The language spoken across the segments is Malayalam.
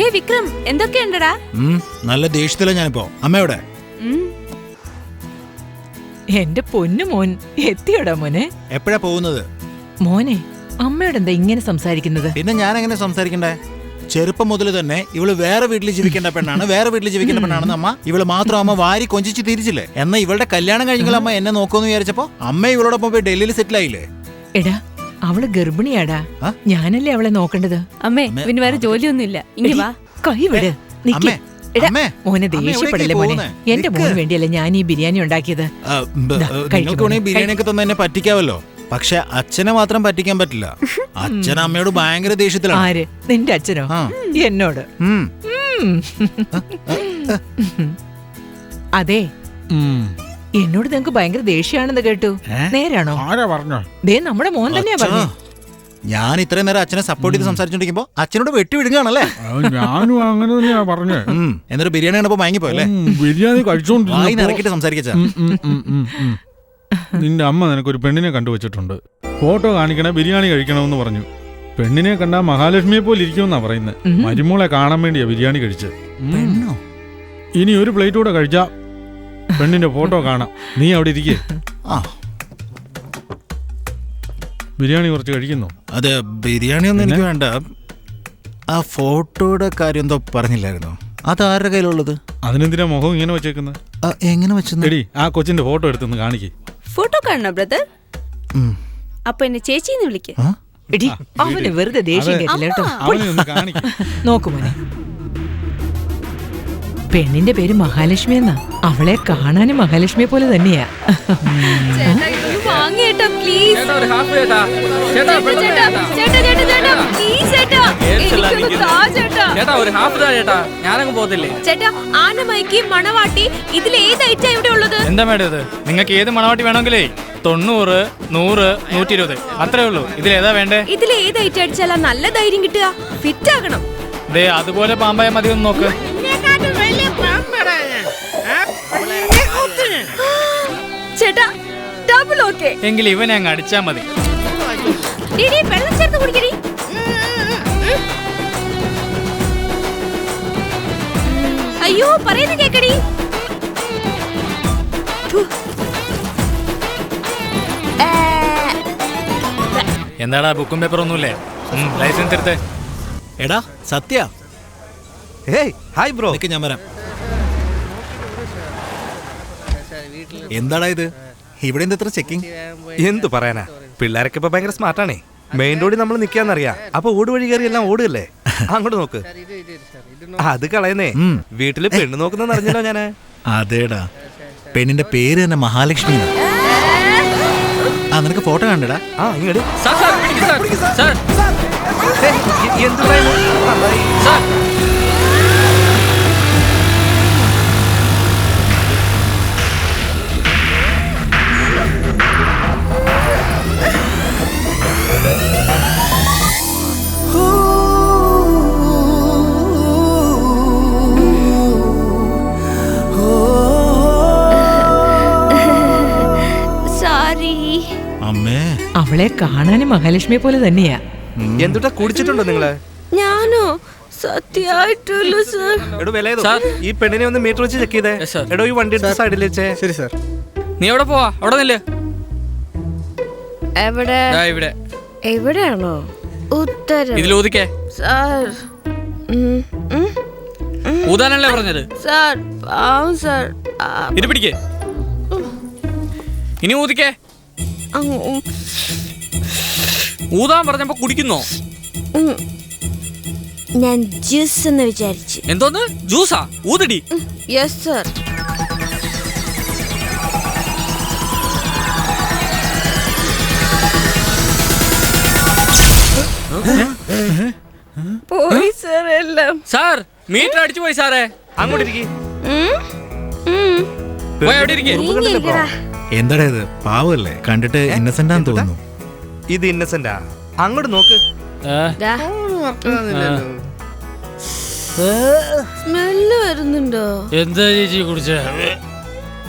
ഹേ വിക്രം എന്തൊക്കെയുണ്ടടാ? നല്ല ദേഷ്യത്തിലാ ഞാനിപ്പോ. അമ്മയോടെ? എന്റെ പൊന്നു മോൻ എത്തിയോടാ മോനെ? എപ്പോഴാ പോകുന്നത്? മോനെ അമ്മയോട് എന്താ ഇങ്ങനെ സംസാരിക്കുന്നത്? പിന്നെ ഞാൻ എങ്ങനെ സംസാരിക്കണ്ടേ? ചെറുപ്പം മുതൽ തന്നെ ഇവൾ വേറെ വീട്ടിൽ ജീവിക്കേണ്ട പെണ്ണാണ് വേറെ വീട്ടിൽ ജീവിക്കേണ്ട പെണ്ണാണെന്ന് അമ്മ ഇവൾ മാത്രം അമ്മ വാരി കൊഞ്ചിച്ച് തിരിച്ചില്ലേ? എന്നാ ഇവളുടെ കല്യാണം കഴിഞ്ഞാൽ അമ്മ എന്നെ നോക്കുമെന്ന് വിചാരിച്ചപ്പോ അമ്മ ഇവളോടൊപ്പം പോയി ഡൽഹിയിൽ സെറ്റിൽ ആയില്ലേ? എടാ അവൾ ഗർഭിണിയാടാ. ഞാനല്ലേ അവളെ നോക്കേണ്ടത്? അമ്മേ പിന്നെ വേറെ ജോലിയൊന്നുമില്ല. ഇനി വാ. കൈ വിട്. നിക്ക്. അമ്മേ, എടാ, മോനെ ദേഷ്യപ്പെടല്ലേ മോനെ? എന്റെ. മോന് വേണ്ടിയല്ലേ ഞാൻ ഈ ബിരിയാണി ഉണ്ടാക്കിയത്. തന്നെ പറ്റിക്കാവല്ലോ. പക്ഷെ അച്ഛനെ മാത്രം പറ്റിക്കാൻ പറ്റില്ല. അച്ഛൻ അമ്മയോട് ഭയങ്കര ദേഷ്യത്തിലാണ്. ആര്? നിന്റെ അച്ഛനോ. എന്നോട്. അതെ. എന്നോട് നിങ്ങക്ക് ഭയങ്കര ദേഷ്യാണെന്ന് കേട്ടു. നേരാണോ? ആരാ പറഞ്ഞോ? ദേ നമ്മുടെ മോൻ തന്നെയാ പറഞ്ഞു. ഞാൻ ഇത്രയും നേരം അച്ഛനെ സപ്പോർട്ട് ചെയ്ത് സംസാരിച്ചോണ്ടിരിക്കുമ്പോ അച്ഛനോട് വെട്ടി വിടുകയാണല്ലേ? ഞാനും അങ്ങനെ തന്നെയാ പറഞ്ഞു. ഉം. എന്നിട്ട് ബിരിയാണി കണ്ടപ്പോ മയങ്ങിപ്പോയല്ലേ? ഉം, ബിരിയാണി കഴിച്ചോണ്ടിരിക്കും സംസാരിക്കച്ചാ. നിന്റെ അമ്മ നിനക്ക് ഒരു പെണ്ണിനെ കണ്ടുവച്ചിട്ടുണ്ട് ഫോട്ടോ കാണിക്കണേ ബിരിയാണി കഴിക്കണമെന്ന് പറഞ്ഞു. പെണ്ണിനെ കണ്ടാ മഹാലക്ഷ്മിയെ പോലെ ഇരിക്കുമെന്നാ പറയുന്നത്. മരുമോളെ കാണാൻ വേണ്ടിയാ ബിരിയാണി കഴിച്ച്. പെണ്ണോ? ഇനി ഒരു പ്ലേറ്റ് കൂടെ കഴിച്ചാ പെണ്ണിന്റെ ഫോട്ടോ കാണാം. നീ അവിടെ ഇരിക്കേ. ആ. ബിരിയാണി കുറച്ച് കഴിക്കുന്നു? അതെ ബിരിയാണി ഒന്നും എനിക്ക് വേണ്ട. ആ ഫോട്ടോയുടെ കാര്യം എന്തോ പറഞ്ഞില്ലായിരുന്നോ? അത് ആരുടെ കയ്യിലുള്ളത്? അതിനെന്തിനാ മുഖം ഇങ്ങനെ വെച്ചേക്കുന്നത് ആ, എങ്ങനെ വെച്ചെന്ന്? എടി ആ കൊച്ചിന്റെ ഫോട്ടോ എടുത്തൊന്ന് കാണിക്കേ. ഫോട്ടോ കാണണോ ബ്രദർ? ഉം. അപ്പൊ എന്നെ ചേച്ചിന്ന് വിളിക്കേ. ആ? എടി അവന് വെറുതെ ദേഷ്യം. കേട്ടില്ല കേട്ടോ. അവനെ ഒന്ന് കാണിക്ക. നോക്കു മോനെ. പെണ്ണിന്റെ പേര് മഹാലക്ഷ്മി എന്നാ. അവളെ കാണാനും മഹാലക്ഷ്മിയെ പോലെ തന്നെയാ. ഞാനങ്ങ് പോകത്തില്ലേ? ചേട്ടാ ആനമൈക്ക് മണവാട്ടി ഇതിൽ ഏത് ഐറ്റാ ഇവിടെ ഉള്ളത്? എന്താ മേഡം ഇത്? നിങ്ങൾക്ക് ഏത് മണവാട്ടി വേണമെങ്കിലേ? തൊണ്ണൂറ് നൂറ് നൂറ്റി ഇരുപത് അത്രേ ഉള്ളൂ. ഇതിൽ ഏതാ വേണ്ടേ? ഇതിൽ ഏത് ഐറ്റം അടിച്ചാലാ നല്ല ധൈര്യം കിട്ടുക? ഫിറ്റ് ആകണം. ദേ അതുപോലെ പാമ്പായ മതി ഒന്ന് നോക്ക്. ചേട്ടാ ഡബിൾ ഓക്കെ എങ്കിൽ ഇവനെ അങ്ങ് അടിച്ചാ മതി. ഡിഡി വെള്ളം ചേർത്ത് കുടിക്കടി. അയ്യോ പറയുന്ന കേക്കടി. ഥു. ഏ, എന്താടാ ബുക്കും പേപ്പർ ഒന്നുമില്ലേ? ഉം, ലൈസൻസ് എടുത്ത്. എടാ സത്യ. ഹേയ് ഹായ് ബ്രോ നിക്ക് ഞാൻ വരാം. എന്താടാ ഇത്? ഇവിടെ എന്താ ഇത്ര ചെക്കിങ് എന്തു പറയാനാ? പിള്ളേരൊക്കെ ഇപ്പൊ ഭയങ്കര സ്മാർട്ടാണേ മെയിൻ റോഡിൽ നമ്മൾ നിക്കാന്നറിയാ. അപ്പൊ ഓട് വഴി കയറി എല്ലാം ഓടുകല്ലേ അങ്ങോട്ട് നോക്ക്. അത് കളയുന്നേ. ഉം. വീട്ടിൽ പെണ്ണ് നോക്കുന്ന അറിഞ്ഞല്ലോ ഞാൻ. അതേടാ. പെണ്ണിന്റെ പേര് തന്നെ മഹാലക്ഷ്മി ആ നിനക്ക് ഫോട്ടോ കണ്ടടാ. ആ ഇങ്ങോട്ട് സാർ സാർ പിടിക്ക് സാർ സാർ. ഏയ്, എ- എന്ത് പറയുന്നു? അവളെ കാണാനും മഹാലക്ഷ്മിയെ പോലെ തന്നെയാ. എന്തുട്ടാ കുടിച്ചിട്ടുണ്ടോ നിങ്ങൾ? ഞാനോ? സത്യമായിട്ടല്ലോ സർ. എടോ വില? ഈ പെണ്ണിനെ ഒന്ന് മീറ്റർ വെച്ച് ചെക്ക് ചെയ്തേ. Yes, sir. എടോ ഈ വണ്ടി എടുത്ത് സൈഡിൽ വെച്ചേ. ശരി സാർ. നീ എവിടെ പോവാ? അവിടെ നില്ല്. എവിടെ? ദാ ഇവിടെ. എവിടെയാണോ? ഉത്തരം. ഇതിൽ ഊതിക്കേ. സാർ. ഉം, ഉം, ഊതാനല്ലേ പറഞ്ഞത്? സാർ പാവം സാർ. ആ, ഇത് പിടിക്കേ. ഇനി ഊതിക്കേ. അങ്ങ് ഉം, ഊതാൻ പറഞ്ഞപ്പോ കുടിക്കുന്നോ? ഞാൻ ജ്യൂസ് എന്ന് വിചാരിച്ചു. എന്തോന്ന്? ജ്യൂസാ? ഊതടി. യെസ് സർ പോയി സർ എല്ലാം. സാർ മീറ്റർ അടിച്ചു പോയി സാറേ അങ്ങോട്ട് ഇരിക്കി. പോയി അവിടെ ഇരിക്കേ. എന്താടാ ഇത്? പാവല്ലേ? കണ്ടിട്ട് ഇന്നസെന്റ് ആണെന്ന് തോന്നുന്നു. ഇത് ഇന്നസെന്റാ അങ്ങോട്ട് നോക്ക്. ദാ. സ്മെല്ല് വരുന്നുണ്ടോ? എന്താ ചേച്ചി കുടിച്ച?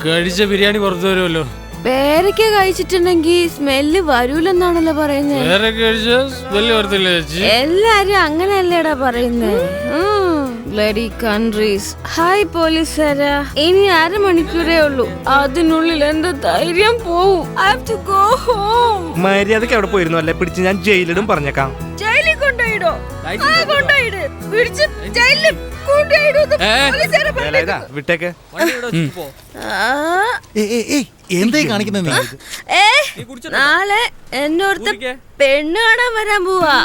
കഴിച്ച ബിരിയാണി പുറത്തു വരുമല്ലോ. പേരക്ക കഴിച്ചിട്ടുണ്ടെങ്കിൽ സ്മെല്ല് വരൂലെന്നാണല്ലോ പറയുന്നത് വേറെ കഴിച്ച സ്മെല്ല് വരത്തില്ല ചേച്ചി. എല്ലാരും അങ്ങനെയല്ലേടാ പറയുന്നേ. ഉം. ബ്ലഡി കൺട്രീസ് ഹായ് പോലീസുകാരാ. ഇനി അരമണിക്കൂറേ ഉള്ളൂ. അതിനുള്ളിൽ എന്റെ ധൈര്യം പോവും. I have to go home മര്യാദയ്ക്ക് അവിടെ പോയിരുന്നു അല്ലേ? പിടിച്ച് ഞാൻ ജയിലിടും പറഞ്ഞേക്കാം. ജയിലിൽ കൊണ്ടുപോയിടോ. കൊണ്ടുപോയിട്. പിടിച്ച് ജയിലിൽ വിട്ടേക്ക്. എന്തായി കാണിക്കുന്നത് നീ? നാളെ എന്നോർത്ത് പെണ്ണ് കാണാൻ വരാൻ പോവാ.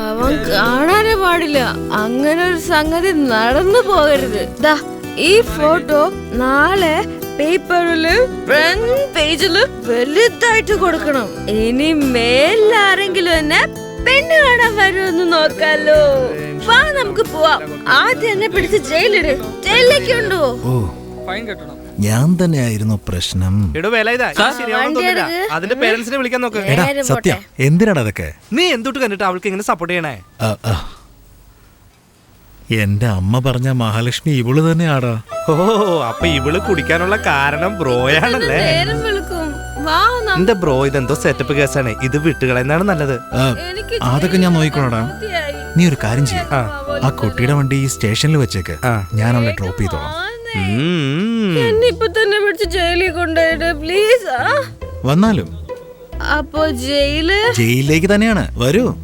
അവൻ കാണാനേ പാടില്ല. അങ്ങനെ ഒരു സംഗതി നടന്നു പോകരുത്. ദാ ഈ ഫോട്ടോ നാളെ പേപ്പറിൽ ഫ്രണ്ട് പേജിൽ വലുതായിട്ട് കൊടുക്കണം. ഇനി മേലാരെങ്കിലും എന്നെ പെണ്ണ് കാണാൻ വരുമെന്ന് നോക്കാലോ. വാ നമുക്ക് പോവാം. ആദ്യം എന്നെ പിടിച്ച് ജയിലിട് ജയിലിലേക്ക് ഉണ്ടോ ഓ. ഞാൻ തന്നെയായിരുന്നു പ്രശ്നം. എടോ വേല ഇതാ. ഇത് ശരിയാവണം വണ്ടി തോന്നില്ല. എടുക്ക്. അതിന്റെ പേരൻസിനെ വിളിക്കാൻ നോക്ക്. എടാ സത്യം. എന്തിനാണ് അതൊക്കെ? നീ എന്തൊട്ട് കണ്ടിട്ട് അവൾക്ക് എങ്ങനെ സപ്പോർട്ട് ചെയ്യണേ. എന്റെ അമ്മ പറഞ്ഞ മഹാലക്ഷ്മി ഇവൾ തന്നെയാടാ. ഓ അപ്പൊ ഇവൾ കുടിക്കാനുള്ള കാരണം ബ്രോയാണല്ലേ? എന്റെ ബ്രോ? ഇതെന്തോ സെറ്റപ്പ് കേസാണ്. ഇത് വിട്ടുകളെന്നാണ് നല്ലത്. അതൊക്കെ ഞാൻ നോക്കിക്കോളാടാ. നീ ഒരു കാര്യം ചെയ്യ. ആ. കുട്ടിയുടെ വണ്ടി ഈ സ്റ്റേഷനിൽ വെച്ചേക്ക്. ഞാൻ അവളെ ഡ്രോപ്പ് ചെയ്തോളാം. തന്നെ പിടിച്ച് ജയിലിൽ കൊണ്ടുപോയിട്ട് പ്ലീസ് വന്നാലും. അപ്പോ ജയിൽ? ജയിലിലേക്ക് തന്നെയാണ്. വരൂ.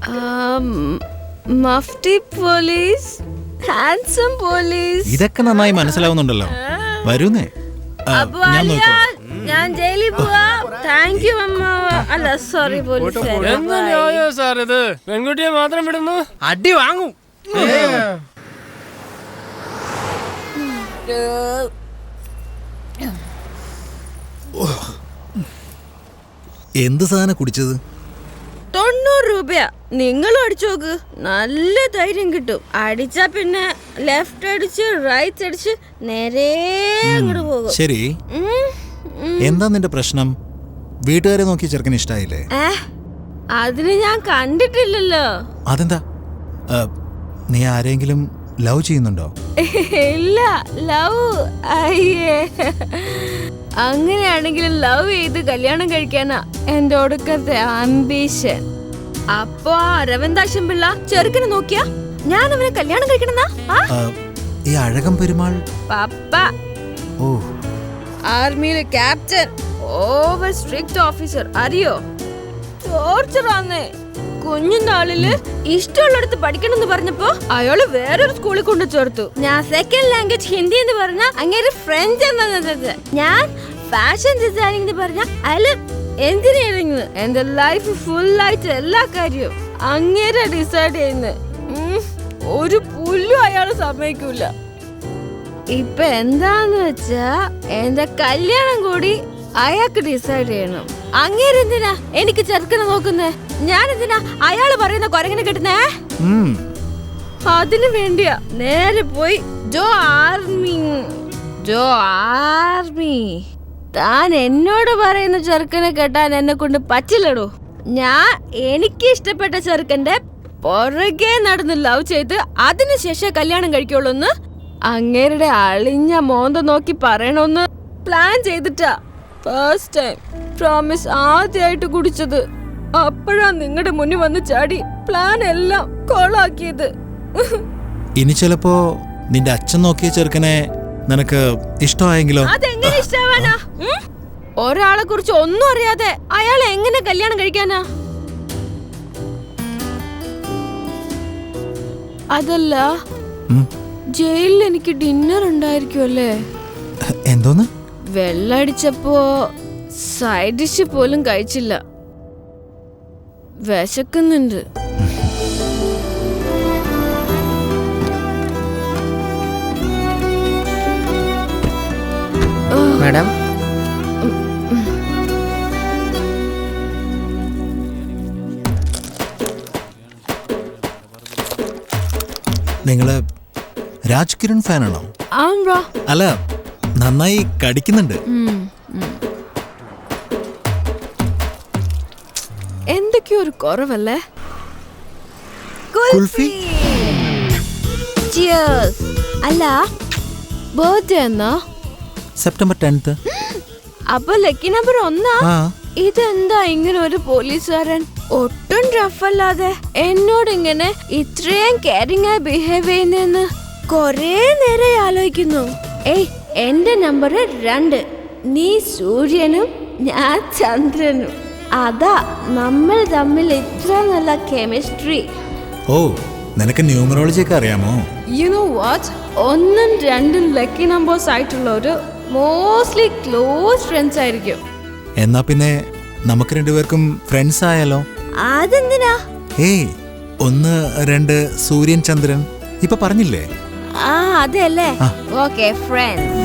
മഫ്തി പോലീസ് ഹാൻസം പോലീസ്. ഇതൊക്കെ നന്നായി മനസ്സിലാവുന്നുണ്ടല്ലോ. വരൂന്നേ. ഞാൻ നോക്കാം താങ്ക് യു അമ്മ. അല്ല സോറി പോലീസ് എന്ത് ന്യായോ സാർ ഇത്? പെൺകുട്ടിയെ മാത്രം വിടുന്നു? അടി വാങ്ങും. എന്ത് സാധനം കുടിച്ചത്? തൊണ്ണൂറ് രൂപയാ. നിങ്ങൾ അടിച്ചു നോക്ക്. നല്ല ധൈര്യം കിട്ടും. അടിച്ചാ പിന്നെ ലെഫ്റ്റ് അടിച്ച് റൈറ്റ് അടിച്ച് നേരെ അങ്ങോട്ട് പോകും. ശരി. എന്താ നിന്റെ പ്രശ്നം? വീട്ടുകാരെ നോക്കി ചെറുക്കന് ഇഷ്ടായില്ലേ? ഏ? അതിന് ഞാൻ കണ്ടിട്ടില്ലല്ലോ. അതെന്താ? നീ ആരെങ്കിലും ലവ് ചെയ്യുന്നുണ്ടോ? ഇല്ല ലവ് അയ്യേ. അങ്ങനെയാണെങ്കിൽ ലവ് ചെയ്ത് കല്യാണം കഴിക്കാനാ എന്റെ ഒടുക്കത്തെ അംബീഷൻ അപ്പൊ ആ അരവിന്ദാക്ഷൻ പിള്ള ചെറുക്കനെ നോക്കിയാ? ഞാൻ അവനെ കല്യാണം കഴിക്കണമെന്നാ? ആ? ആ, ഈ അഴകം പെരുമാൾ? പപ്പ. ഓ. ആർമിയിലെ ക്യാപ്റ്റൻ ഓവർ സ്ട്രിക്റ്റ് ഓഫീസർ അറിയോ ടോർച്ചർ ആന്നേ. കുഞ്ഞുനാളിൽ ഇഷ്ടമുള്ളടത്ത് പഠിക്കണം എന്ന് പറഞ്ഞപ്പോ അയാൾ വേറൊരു സ്കൂളിൽ കൊണ്ടു ചേർത്തു. ഞാൻ സെക്കൻഡ് ലാംഗ്വേജ് ഹിന്ദി എന്ന് പറഞ്ഞ അങ്ങനെ ഫ്രഞ്ച് എന്നത് ഞാൻ ഫാഷൻ ഡിസൈനിങ് എന്ന് പറഞ്ഞ അയാൾ എഞ്ചിനീയറിംഗ് എന്റെ ലൈഫ് ഫുൾ ആയിട്ട് എല്ലാ കാര്യവും അങ്ങനെ ഡിസൈഡ് ചെയ്യുന്നത് ഒരു പുല്ലും അയാൾ സമ്മതിക്കൂല. ഇപ്പൊ എന്താന്ന് വെച്ചാ എന്റെ കല്യാണം കൂടി അയാൾക്ക് ഡിസൈഡ് ചെയ്യണം. അങ്ങേരെന്തിനാ എനിക്ക് ചെറുക്കനെ നോക്കുന്നേ? ഞാൻ എന്തിനാ അയാൾ പറയുന്ന കൊരങ്ങനെ കിട്ടുന്നേ. അതിനു വേണ്ടിയാ. നേരെ പോയി ജോ ആർമി. ജോ ആർമി. താൻ എന്നോട് പറയുന്ന ചെറുക്കനെ കേട്ടാൻ എന്നെ കൊണ്ട് പറ്റില്ലടോ. ഞാൻ എനിക്ക് ഇഷ്ടപ്പെട്ട ചെറുക്കന്റെ പുറകെ നടന്ന് ലവ് ചെയ്ത് അതിനുശേഷം കല്യാണം കഴിക്കുള്ളൂ എന്ന് അങ്ങേരുടെ അളിഞ്ഞ മോന്ത നോക്കി പറയണമെന്ന് പ്ലാൻ ചെയ്തിട്ടാ. ഫസ്റ്റ് ടൈം പ്രോമിസ് ആദ്യമായിട്ട് കുടിച്ചത്. അപ്പോഴാ നിങ്ങളുടെ മുന്നിൽ വന്ന് ചാടി പ്ലാൻ എല്ലാം കോളാക്കിയത് ഇനി ചിലപ്പോ നിന്റെ അച്ഛൻ നോക്കിയ ചെറുക്കനെ നിനക്ക് ഇഷ്ടമായെങ്കിലോ? അതെങ്ങനെ ഇഷ്ടാവാനാ ഉം? ഒരാളെ കുറിച്ച് ഒന്നും അറിയാതെ അയാൾ എങ്ങനെ കല്യാണം കഴിക്കാനാ? അതല്ല. ഉം. ജയിലിൽ എനിക്ക് ഡിന്നർ ഉണ്ടായിരിക്കുമല്ലേ എന്തോന്ന്? വെള്ളടിച്ചപ്പോ സൈഡ് ഡിഷ് പോലും കഴിച്ചില്ല. വിശക്കുന്നുണ്ട്. മാഡം? നിങ്ങൾ രാജ്കിരൺ ഫാനാണോ? അല്ല നന്നായി കടിക്കുന്നുണ്ട്. എന്തൊക്കെയോ ഒരു കുറവല്ലേ? കുൽഫി. Cheers. അല്ല ബർത്ത്ഡേ എന്നാ? September tenth. അപ്പൊ ലക്കി നമ്പർ ഒന്നാ? ഇതെന്താ ഇങ്ങനെ ഒരു പോലീസുകാരൻ? ഒട്ടും റഫ് അല്ലാതെ എന്നോട് ഇങ്ങനെ ഇത്രയും കെയറിംഗ് ആയി ബിഹേവ് ചെയ്യുന്നെന്ന് കൊറേ നേരെ ആലോചിക്കുന്നു. ഏയ് എന്റെ നമ്പർ രണ്ട്. നീ സൂര്യനും ഞാൻ ചന്ദ്രനും. അതാ നമ്മൾ തമ്മിൽ ഇത്ര നല്ല കെമിസ്ട്രി. ഓ നിനക്ക് ന്യൂമറോളജി ഒക്കെ അറിയാമോ? യു നോ വാച്ച് ഒന്നും രണ്ടും ലക്കി നമ്പേഴ്സ് ആയിട്ടുള്ള ഒരു മോസ്റ്റ്ലി ക്ലോസ് ഫ്രണ്ട്സ് ആയിരിക്കും. എന്നാ പിന്നെ നമുക്ക് രണ്ടുപേർക്കും ഫ്രണ്ട്സ് ആയാലോ? അതെന്തിനാ? ഏയ് ഒന്ന് രണ്ട് സൂര്യൻ ചന്ദ്രൻ. ഇപ്പൊ പറഞ്ഞില്ലേ? ആ അതെല്ലേ ഓക്കെ ഫ്രണ്ട്സ്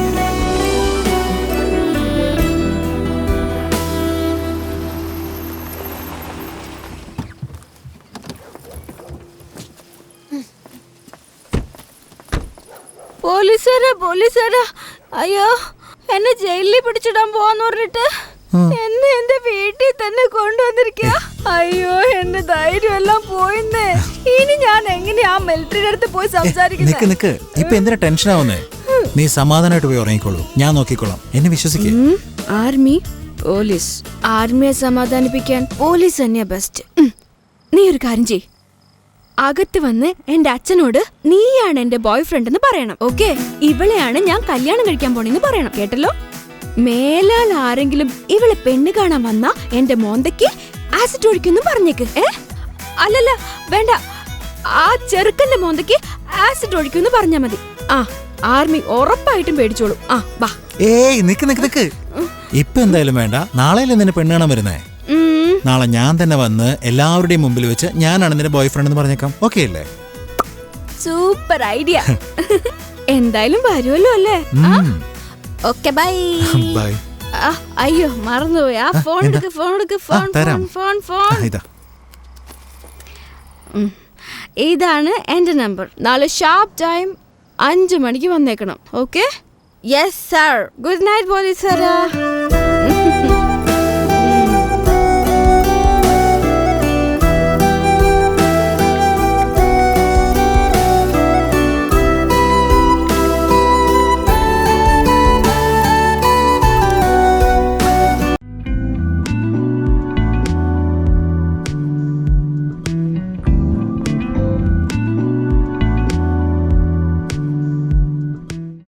പോലീസുകാരാ പോലീസുകാരാ. അയ്യോ എന്നെ ജയിലിൽ പിടിച്ചിടാൻ പോവാന്ന് പറഞ്ഞിട്ട്. എന്നെ എന്റെ വീട്ടിൽ തന്നെ കൊണ്ടുവന്നിരിക്കുക അയ്യോ എന്റെ ധൈര്യം എല്ലാം പോയിന്നേ. ഇനി ഞാൻ എങ്ങനെയാ മിലിറ്ററിയുടെ അടുത്ത് പോയി നിക്ക് സംസാരിക്കുന്നത് നിക്ക്. ഇപ്പൊ എന്തിനാ ടെൻഷൻ ആവുന്നേ? നീ സമാധാനമായിട്ട് പോയി ഉറങ്ങിക്കോളൂ. ഞാൻ നോക്കിക്കോളാം. എന്നെ വിശ്വസിക്കേ. ആർമി? പോലീസ്. ആർമിയെ സമാധാനിപ്പിക്കാൻ പോലീസ് തന്നെയാ ബെസ്റ്റ് നീ ഒരു കാര്യം ചെയ് അകത്ത് വന്ന് എന്റെ അച്ഛനോട് നീയാണ് എന്റെ ബോയ് ഫ്രണ്ട് എന്ന് പറയണം ഓക്കെ ഇവളെയാണ് ഞാൻ കല്യാണം കഴിക്കാൻ പോണെന്ന് പറയണം കേട്ടല്ലോ? മേലാൽ ആരെങ്കിലും ഇവളെ പെണ്ണ് കാണാൻ വന്ന എന്റെ മോന്തയ്ക്ക് ആസിഡ് ഒഴിക്കുന്നു പറഞ്ഞേക്ക് ഏ? അല്ലല്ല വേണ്ട. ആ ചെറുക്കന്റെ മോന്തയ്ക്ക് ആസിഡ് ഒഴിക്കുന്നു പറഞ്ഞാ മതി. ആ ആർമി ഉറപ്പായിട്ടും പേടിച്ചോളൂ. ആ വാ. ഏയ് നിക്ക് നിക്ക് നിക്ക്. ഇപ്പൊ എന്തായാലും വേണ്ട. നാളെയല്ലേ നിന്നെ പെണ്ണ് കാണാൻ വരുന്നേ? നാളെ ഞാൻ തന്നെ വന്ന് എല്ലാവരുടെയും മുമ്പിൽ വെച്ച് ഞാനാണ് നിന്റെ ബോയ് ഫ്രണ്ട് എന്ന് പറഞ്ഞേക്കാം. ഓക്കെ അല്ലേ? സൂപ്പർ ഐഡിയ എന്തായാലും വരുമല്ലോ അല്ലേ? ഓക്കെ ബൈ ബൈ അയ്യോ മറന്നുപോയി. ആ ഫോൺ എടുക്ക് ഫോൺ എടുക്ക് ഫോൺ തരാം. ഫോൺ ഫോൺ ഇതാ. ഇതാണ് എന്റെ നമ്പർ. നാളെ ഷാർപ്പ് ടൈം അഞ്ചു മണിക്ക് വന്നേക്കണം. Okay yes sir good night police Sarah